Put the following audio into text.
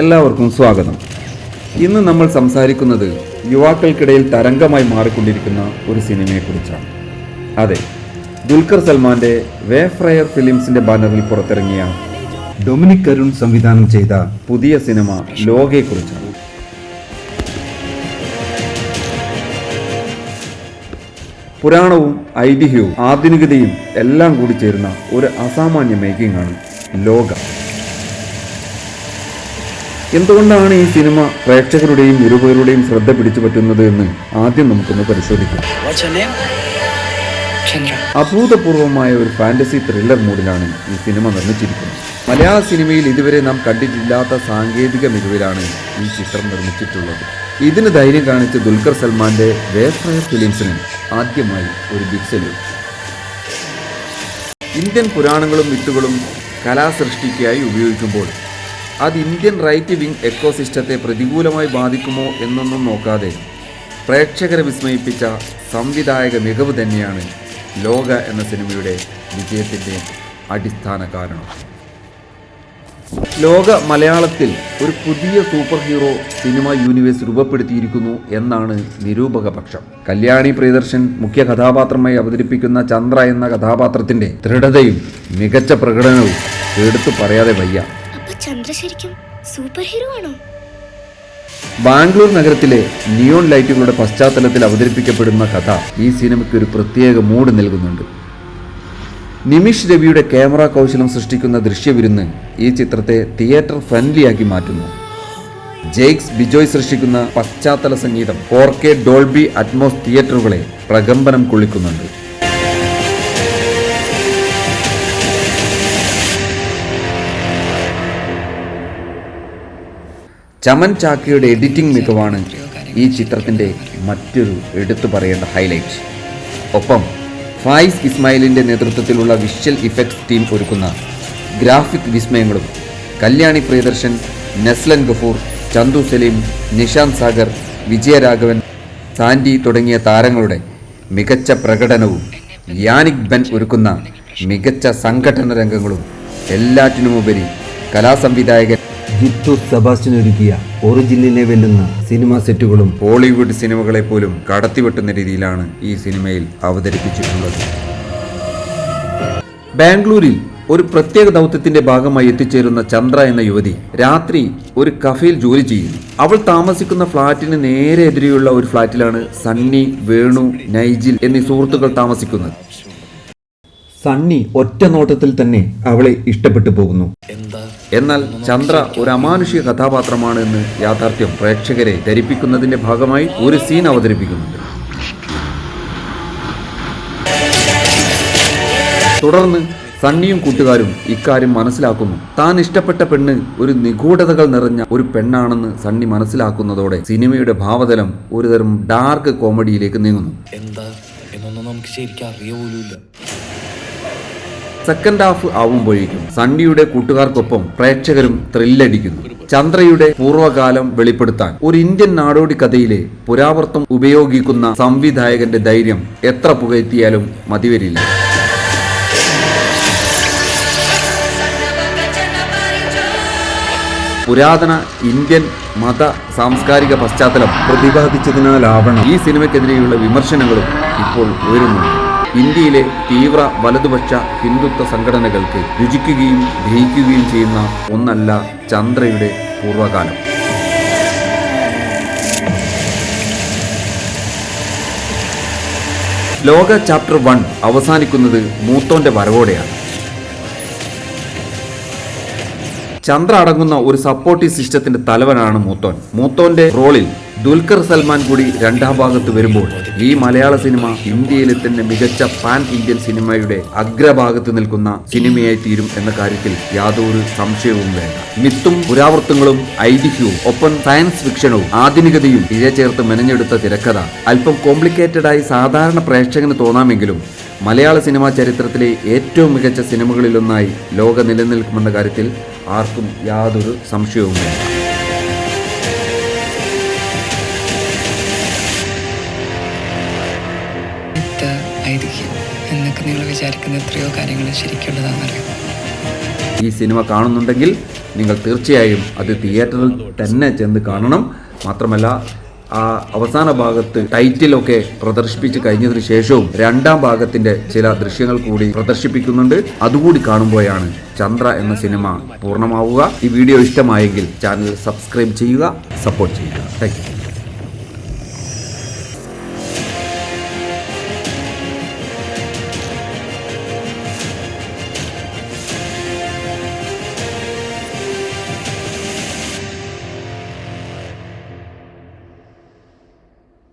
എല്ലാവർക്കും സ്വാഗതം. ഇന്ന് നമ്മൾ സംസാരിക്കുന്നത് യുവാക്കൾക്കിടയിൽ തരംഗമായി മാറിക്കൊണ്ടിരിക്കുന്ന ഒരു സിനിമയെക്കുറിച്ചാണ്. അതെ ദുൽഖർ സൽമാന്റെ വേഫ്രയർ ഫിലിംസിന്റെ ബാനറിൽ പുറത്തിറങ്ങിയ ഡൊമിനിക് കരുൺ സംവിധാനം ചെയ്ത പുതിയ സിനിമ ലോകയെക്കുറിച്ചാണ്. പുരാണവും ഐതിഹ്യവും ആധുനികതയും എല്ലാം കൂടി ചേരുന്ന ഒരു അസാമാന്യ മേക്കിംഗ് ആണ് ലോക. എന്തുകൊണ്ടാണ് ഈ സിനിമ പ്രേക്ഷകരുടെയും നിരൂപകരുടെയും ശ്രദ്ധ പിടിച്ചു പറ്റുന്നത് എന്ന് ആദ്യം നമുക്കൊന്ന് പരിശോധിക്കാം? അഭൂതപൂർവമായ ഒരു ഫാന്റസി ത്രില്ലർ മൂഡിലാണ് ഈ സിനിമ നിർമ്മിച്ചിരിക്കുന്നത്. മലയാള സിനിമയിൽ ഇതുവരെ നാം കണ്ടിട്ടില്ലാത്ത സാങ്കേതിക മികവിലാണ് ഈ ചിത്രം നിർമ്മിച്ചിട്ടുള്ളത്. ഇതിന് ധൈര്യം കാണിച്ച ദുൽഖർ സൽമാന്റെ വേഫ്രയർ ഫിലിംസിന് ആദ്യമായി ഒരു ബിഗ് സല്യൂട്ട് ഇന്ത്യൻ പുരാണങ്ങളും വിത്തുകളും കലാസൃഷ്ടിക്കായി ഉപയോഗിക്കുമ്പോൾ അത് ഇന്ത്യൻ റൈറ്റ് വിങ് എക്കോസിസ്റ്റത്തെ പ്രതികൂലമായി ബാധിക്കുമോ എന്നൊന്നും നോക്കാതെ പ്രേക്ഷകരെ വിസ്മയിപ്പിച്ച സംവിധായക മികവ് തന്നെയാണ് ലോക എന്ന സിനിമയുടെ വിജയത്തിന്റെ അടിസ്ഥാന കാരണം. ലോക മലയാളത്തിൽ ഒരു പുതിയ സൂപ്പർ ഹീറോ സിനിമ യൂണിവേഴ്സ് രൂപപ്പെടുത്തിയിരിക്കുന്നു എന്നാണ് നിരൂപക പക്ഷം കല്യാണി പ്രിയദർശൻ മുഖ്യ കഥാപാത്രമായി അവതരിപ്പിക്കുന്ന ചന്ദ്ര എന്ന കഥാപാത്രത്തിന്റെ ദൃഢതയും മികച്ച പ്രകടനവും എടുത്തു പറയാതെ വയ്യ. ചന്ദ്ര ശരിക്കും സൂപ്പർ ഹീറോ ആണോ? ബാംഗ്ലൂർ നഗരത്തിലെ നിയോൺ ലൈറ്റുകളുടെ പശ്ചാത്തലത്തിൽ അവതരിപ്പിക്കപ്പെടുന്ന കഥ ഈ സിനിമയ്ക്ക് ഒരു പ്രത്യേക മൂഡ് നൽകുന്നുണ്ട്. നിമിഷ് രവിയുടെ ക്യാമറ കൗശലം സൃഷ്ടിക്കുന്ന ദൃശ്യവിരുന്ന് ഈ ചിത്രത്തെ തിയേറ്റർ ഫ്രണ്ട്ലിയാക്കി മാറ്റുന്നു. ജെയ്ക്സ് ബിജോയ് സൃഷ്ടിക്കുന്ന പശ്ചാത്തല സംഗീതം ഫോർ കെ ഡോൾബി അറ്റ്മോസ് തിയേറ്ററുകളെ പ്രകമ്പനം കൊള്ളിക്കുന്നുണ്ട്. ചമൻ ചാക്കിയുടെ എഡിറ്റിംഗ് മികവാണ്. ഈ ചിത്രത്തിന്റെ മറ്റൊരു എടുത്തു പറയേണ്ട ഹൈലൈറ്റ് ഒപ്പം ഫായിസ് ഇസ്മായിലിന്റെ നേതൃത്വത്തിലുള്ള വിഷ്വൽ ഇഫക്ട്സ് ടീം ഒരുക്കുന്ന ഗ്രാഫിക് വിസ്മയങ്ങളും കല്യാണി പ്രിയദർശൻ നസ്ലൻ ഗഫൂർ ചന്തു സലീം നിഷാന്ത് സാഗർ വിജയരാഘവൻ സാൻഡി തുടങ്ങിയ താരങ്ങളുടെ മികച്ച പ്രകടനവും യാനിക് ബെൻ ഒരുക്കുന്ന മികച്ച സംഘടന രംഗങ്ങളും എല്ലാറ്റിനുമുപരി കലാസംവിധായകൻ ജിത്തു സെബാസ്റ്റ്യൻ ഒരുക്കിയ ഒറിജിനലിനെ വെല്ലുന്ന സിനിമാ സെറ്റുകളും ഹോളിവുഡ് സിനിമകളെ പോലും കടത്തിവെട്ടുന്ന രീതിയിലാണ് ഈ സിനിമയിൽ അവതരിപ്പിച്ചിട്ടുള്ളത്. ബാംഗ്ലൂരിൽ ഒരു പ്രത്യേക ദൗത്യത്തിന്റെ ഭാഗമായി എത്തിച്ചേരുന്ന ചന്ദ്ര എന്ന യുവതി രാത്രി ഒരു കഫയിൽ ജോലി ചെയ്യുന്നു അവൾ താമസിക്കുന്ന ഫ്ളാറ്റിന് നേരെ എതിരെയുള്ള ഒരു ഫ്ളാറ്റിലാണ് സണ്ണി വേണു നൈജിൽ എന്നീ സുഹൃത്തുക്കൾ താമസിക്കുന്നത്. സണ്ണി ഒറ്റ നോട്ടത്തിൽ തന്നെ അവളെ ഇഷ്ടപ്പെട്ടു പോകുന്നു. എന്നാൽ ചന്ദ്ര ഒരു അമാനുഷിക കഥാപാത്രമാണ് എന്ന് യാഥാർത്ഥ്യം പ്രേക്ഷകരെ ധരിപ്പിക്കുന്നതിന്റെ ഭാഗമായി ഒരു സീൻ അവതരിപ്പിക്കുന്നുണ്ട്. തുടർന്ന് സണ്ണിയും കൂട്ടുകാരും ഇക്കാര്യം മനസ്സിലാക്കുന്നു. താൻ ഇഷ്ടപ്പെട്ട പെണ്ണ് ഒരു നിഗൂഢതകൾ നിറഞ്ഞ ഒരു പെണ്ണാണെന്ന് സണ്ണി മനസ്സിലാക്കുന്നതോടെ സിനിമയുടെ ഭാവതലം ഒരുതരം ഡാർക്ക് കോമഡിയിലേക്ക് നീങ്ങുന്നു. എന്താ? എന്നൊന്നും നമുക്ക് ശരിക്കും അറിയ സെക്കൻഡ് ഹാഫ് ആവുമ്പോഴേക്കും സണ്ണിയുടെ കൂട്ടുകാർക്കൊപ്പം പ്രേക്ഷകരും ത്രില്ലടിക്കുന്നു ചന്ദ്രയുടെ പൂർവകാലം വെളിപ്പെടുത്താൻ ഒരു ഇന്ത്യൻ നാടോടി കഥയിലെ പുരാവർത്തം ഉപയോഗിക്കുന്ന സംവിധായകന്റെ ധൈര്യം എത്ര പുകയെത്തിയാലും മതിവരില്ല. പുരാതന ഇന്ത്യൻ മത സാംസ്കാരിക പശ്ചാത്തലം പ്രതിപാദിച്ചതിനാലാവണം ഈ സിനിമയ്ക്കെതിരെയുള്ള വിമർശനങ്ങളും ഇപ്പോൾ ഉയരുന്നുണ്ട്. ഇന്ത്യയിലെ തീവ്ര വലതുപക്ഷ ഹിന്ദുത്വ സംഘടനകൾക്ക് രുചിക്കുകയും ഗ്രഹിക്കുകയും ചെയ്യുന്ന ഒന്നല്ല ചന്ദ്രയുടെ പൂർവകാലം ലോക ചാപ്റ്റർ വൺ അവസാനിക്കുന്നത് മൂത്തോന്റെ വരവോടെയാണ്. ചന്ദ്ര അടങ്ങുന്ന ഒരു സപ്പോർട്ടീവ് സിസ്റ്റത്തിന്റെ തലവനാണ് മൂത്തോൻ. മൂത്തോന്റെ റോളിൽ ദുൽഖർ സൽമാൻ കൂടി രണ്ടാം ഭാഗത്ത് വരുമ്പോൾ ഈ മലയാള സിനിമ ഇന്ത്യയിലെ തന്നെ മികച്ച പാൻ ഇന്ത്യൻ സിനിമയുടെ അഗ്രഭാഗത്ത് നിൽക്കുന്ന സിനിമയായി തീരും എന്ന കാര്യത്തിൽ യാതൊരു സംശയവും വേണ്ട. മിത്തും പുരാവൃത്തങ്ങളും ഐതിഹ്യവും ഒപ്പം സയൻസ് ഫിക്ഷനും ആധുനികതയും ഇഴചേർത്ത് മെനഞ്ഞെടുത്ത തിരക്കഥ അല്പം കോംപ്ലിക്കേറ്റഡായി സാധാരണ പ്രേക്ഷകന് തോന്നാമെങ്കിലും മലയാള സിനിമാ ചരിത്രത്തിലെ ഏറ്റവും മികച്ച സിനിമകളിലൊന്നായി ലോക നിലനിൽക്കുമെന്ന കാര്യത്തിൽ ആർക്കും യാതൊരു സംശയവുമില്ല. വേണ്ട മിത്ത് ഐതിഹ്യം എന്നൊക്കെ നിങ്ങൾ വിചാരിക്കുന്ന എത്രയോ കാര്യങ്ങൾ ശരിക്കുള്ളതാണെന്നറിയാം. ഈ സിനിമ കാണുന്നുണ്ടെങ്കിൽ നിങ്ങൾ തീർച്ചയായും അത് തിയേറ്ററിൽ തന്നെ ചെന്ന് കാണണം. മാത്രമല്ല ആ അവസാന ഭാഗത്ത് ടൈറ്റിലൊക്കെ പ്രദർശിപ്പിച്ച് കഴിഞ്ഞതിന് ശേഷവും രണ്ടാം ഭാഗത്തിന്റെ ചില ദൃശ്യങ്ങൾ കൂടി പ്രദർശിപ്പിക്കുന്നുണ്ട്. അതുകൂടി കാണുമ്പോഴാണ് ചന്ദ്ര എന്ന സിനിമ പൂർണമാവുക. ഈ വീഡിയോ ഇഷ്ടമായെങ്കിൽ ചാനൽ സബ്സ്ക്രൈബ് ചെയ്യുക സപ്പോർട്ട് ചെയ്യുക. താങ്ക്